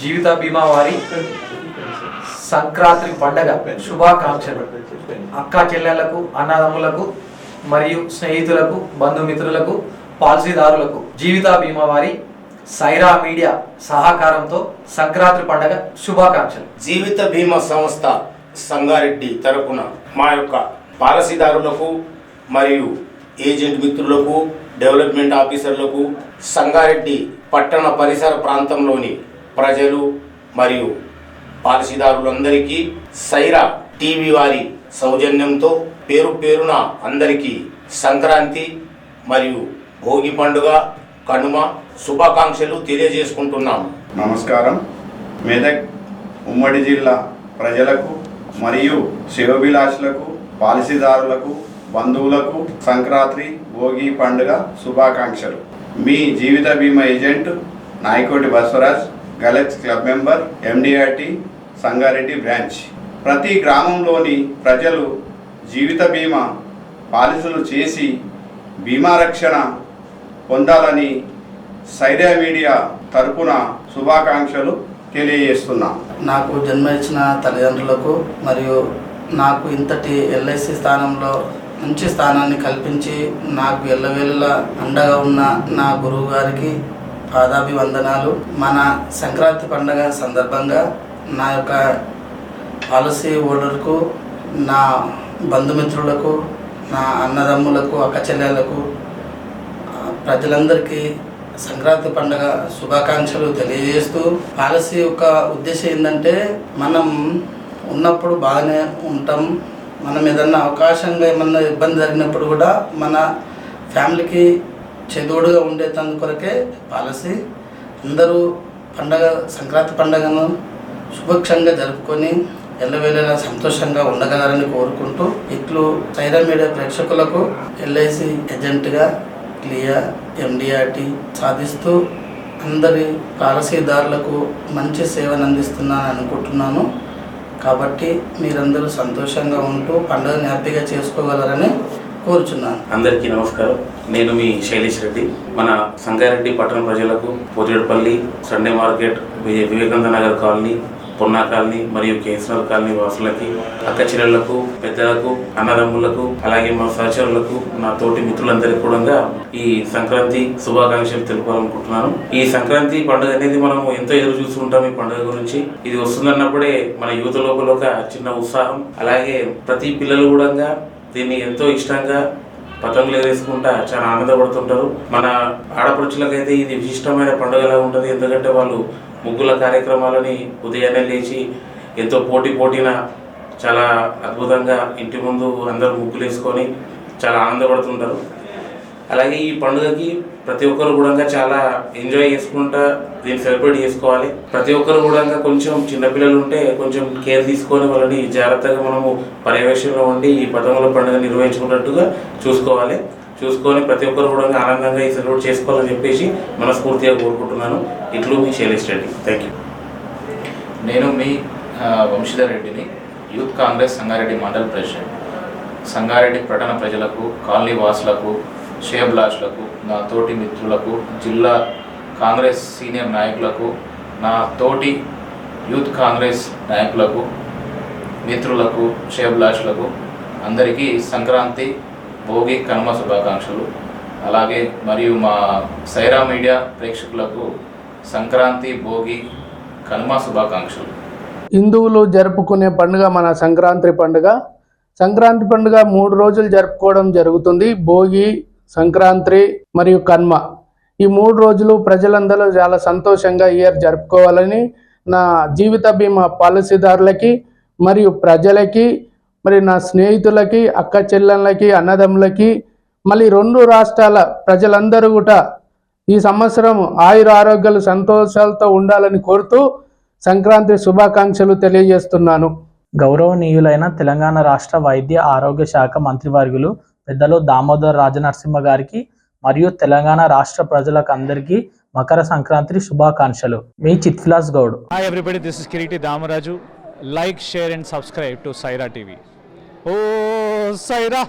జీవిత బీమా వారి సంక్రాంతి పండగ శుభాకాంక్షలు. అక్క చెల్లెళ్ళకు అన్నదమ్ములకు మరియు స్నేహితులకు బంధుమిత్రులకు పాలసీదారులకు జీవిత బీమా వారి సైరా మీడియా సహకారంతో సంక్రాంతి పండగ శుభాకాంక్షలు. జీవిత బీమా సంస్థ సంగారెడ్డి తరపున మా యొక్క పాలసీదారులకు మరియు ఏజెంట్ మిత్రులకు డెవలప్మెంట్ ఆఫీసర్లకు సంగారెడ్డి పట్టణ పరిసర ప్రాంతంలోని ప్రజలు మరియు పాలసీదారులందరికీ సైరా టీవీ వారి సౌజన్యంతో పేరు పేరున అందరికీ సంక్రాంతి మరియు భోగి పండుగ కనుమ శుభాకాంక్షలు తెలియజేసుకుంటున్నాము. నమస్కారం. మెదక్ ఉమ్మడి జిల్లా ప్రజలకు మరియు శివభిలాషులకు పాలసీదారులకు బంధువులకు సంక్రాంతి భోగి పండుగ శుభాకాంక్షలు. మీ జీవిత బీమా agent Nayakoti Basavaraj గెలక్స్ club member MDRT Sangareddy branch. ప్రతి గ్రామంలోని ప్రజలు జీవిత బీమా పాలసీలు చేసి బీమా రక్షణ పొందాలని సైరా మీడియా తరపున శుభాకాంక్షలు తెలియజేస్తున్నాం. నాకు జన్మ ఇచ్చిన తల్లిదండ్రులకు మరియు నాకు ఇంతటి ఎల్ఐసి స్థానంలో మంచి స్థానాన్ని కల్పించి నాకు ఎల్లవేళ్ళ అండగా ఉన్న నా గురువు గారికి పాదాభివందనాలు. మన సంక్రాంతి పండగ సందర్భంగా నా యొక్క పాలసీ హోల్డర్కు నా బంధుమిత్రులకు నా అన్నదమ్ములకు అక్కచెల్లెలకు ప్రజలందరికీ సంక్రాంతి పండుగ శుభాకాంక్షలు తెలియజేస్తూ పాలసీ యొక్క ఉద్దేశం ఏంటంటే మనం ఉన్నప్పుడు బాగానే ఉంటాం. మనం ఏదన్నా అవకాశంగా ఏమన్నా ఇబ్బంది జరిగినప్పుడు కూడా మన ఫ్యామిలీకి చెదువుడుగా ఉండేటందు కొరకే పాలసీ అందరూ పండగ సంక్రాంతి పండగను శుభక్షంగా జరుపుకొని ఎల్లవేళలా సంతోషంగా ఉండగలరని కోరుకుంటూ ఇట్లు సైరా మీడియా ప్రేక్షకులకు ఎల్ఐసి ఏజెంట్గా క్లియర్ ఎండిఆర్టి సాధిస్తూ అందరి పాలసీదారులకు మంచి సేవను అందిస్తున్నాను అనుకుంటున్నాను. కాబట్టి మీరందరూ సంతోషంగా ఉంటూ పండుగను హ్యాపీగా చేసుకోగలరని కోరుచున్నాను. అందరికీ నమస్కారం. నేను మీ శైలేష్ రెడ్డి. మన సంగారెడ్డి పట్టణ ప్రజలకు Pothireddypalli Sunday market Vivekananda Nagar colony Ponna colony మరియు కేసీఆర్ కాలనీ వాసులకి అక్క చెల్లెళ్ళకు పెద్దలకు అన్నదమ్ములకు అలాగే మా సహచరులకు నా తోటి మిత్రులందరికీ కూడా ఈ సంక్రాంతి శుభాకాంక్షలు తెలుపాలనుకుంటున్నాను ఈ సంక్రాంతి పండుగ అనేది మనం ఎంతో ఎదురు చూస్తుంటాం ఈ పండుగ గురించి. ఇది వస్తుందన్నప్పుడే మన యువత లోపల ఒక చిన్న ఉత్సాహం. అలాగే ప్రతి పిల్లలు కూడా దీన్ని ఎంతో ఇష్టంగా పతంగులు ఎగరేసుకుంటా చాలా ఆనందపడుతుంటారు. మన ఆడపడుచులకైతే ఇది విశిష్టమైన పండుగలా ఉంటుంది. ఎందుకంటే వాళ్ళు ముగ్గుల కార్యక్రమాలని ఉదయాన్నే లేచి ఎంతో పోటీ పోటీన చాలా అద్భుతంగా ఇంటి ముందు అందరూ ముగ్గులు వేసుకొని చాలా ఆనందపడుతుంటారు. అలాగే ఈ పండుగకి ప్రతి ఒక్కరు కూడా చాలా ఎంజాయ్ చేసుకుంటా దీన్ని సెలబ్రేట్ చేసుకోవాలి. ప్రతి ఒక్కరు కూడా కొంచెం చిన్నపిల్లలు ఉంటే కొంచెం కేర్ తీసుకొని వాళ్ళని జాగ్రత్తగా మనము పర్యవేక్షణలో ఉండి ఈ పతంగుల పండుగ నిర్వహించుకున్నట్టుగా చూసుకోవాలి. చూసుకొని ప్రతి ఒక్కరు కూడా ఆనందంగా ఈ సెలబ్రేట్ చేసుకోవాలని చెప్పేసి మనస్ఫూర్తిగా కోరుకుంటున్నాను. ఇట్లు మీ శైలేష్ రెడ్డి. థ్యాంక్ యూ నేను మీ వంశీధర్ రెడ్డిని యూత్ కాంగ్రెస్ సంగారెడ్డి మండల్ ప్రెసిడెంట్. సంగారెడ్డి పట్టణ ప్రజలకు కాలనీ వాసులకు షేబ్లాష్లకు నా తోటి మిత్రులకు జిల్లా కాంగ్రెస్ సీనియర్ నాయకులకు నా తోటి యూత్ కాంగ్రెస్ నాయకులకు మిత్రులకు షేబ్లాష్లకు అందరికీ సంక్రాంతి భోగి కనుమ శుభాకాంక్షలు. అలాగే మరియు మా సైరా మీడియా ప్రేక్షకులకు సంక్రాంతి భోగి కనుమ శుభాకాంక్షలు. హిందువులు జరుపుకునే పండుగ మన సంక్రాంతి పండుగ. సంక్రాంతి పండుగ మూడు రోజులు జరుపుకోవడం జరుగుతుంది. భోగి సంక్రాంతి మరియు కన్మ. ఈ మూడు రోజులు ప్రజలందరూ చాలా సంతోషంగా ఇయర్ జరుపుకోవాలని నా జీవిత బీమా పాలసీదారులకి మరియు ప్రజలకి మరి నా స్నేహితులకి అక్క చెల్లెళ్ళకి అన్నదమ్ములకి మళ్ళీ రెండు రాష్ట్రాల ప్రజలందరూ కూడా ఈ సంవత్సరం ఆయుర ఆరోగ్యాలు సంతోషాలతో ఉండాలని కోరుతూ సంక్రాంతి శుభాకాంక్షలు తెలియజేస్తున్నాను. గౌరవనీయులైన తెలంగాణ రాష్ట్ర వైద్య ఆరోగ్య శాఖ మంత్రివర్గులు పెద్దలో దామోదర్ రాజనరసింహ గారికి మరియు తెలంగాణ రాష్ట్ర ప్రజలకు అందరికీ మకర సంక్రాంతి శుభాకాంక్షలు. మీ చిత్లాస్ Goud. Hi everybody this is Kireeti Damaraju like share and subscribe to Saira TV oh Sye Raa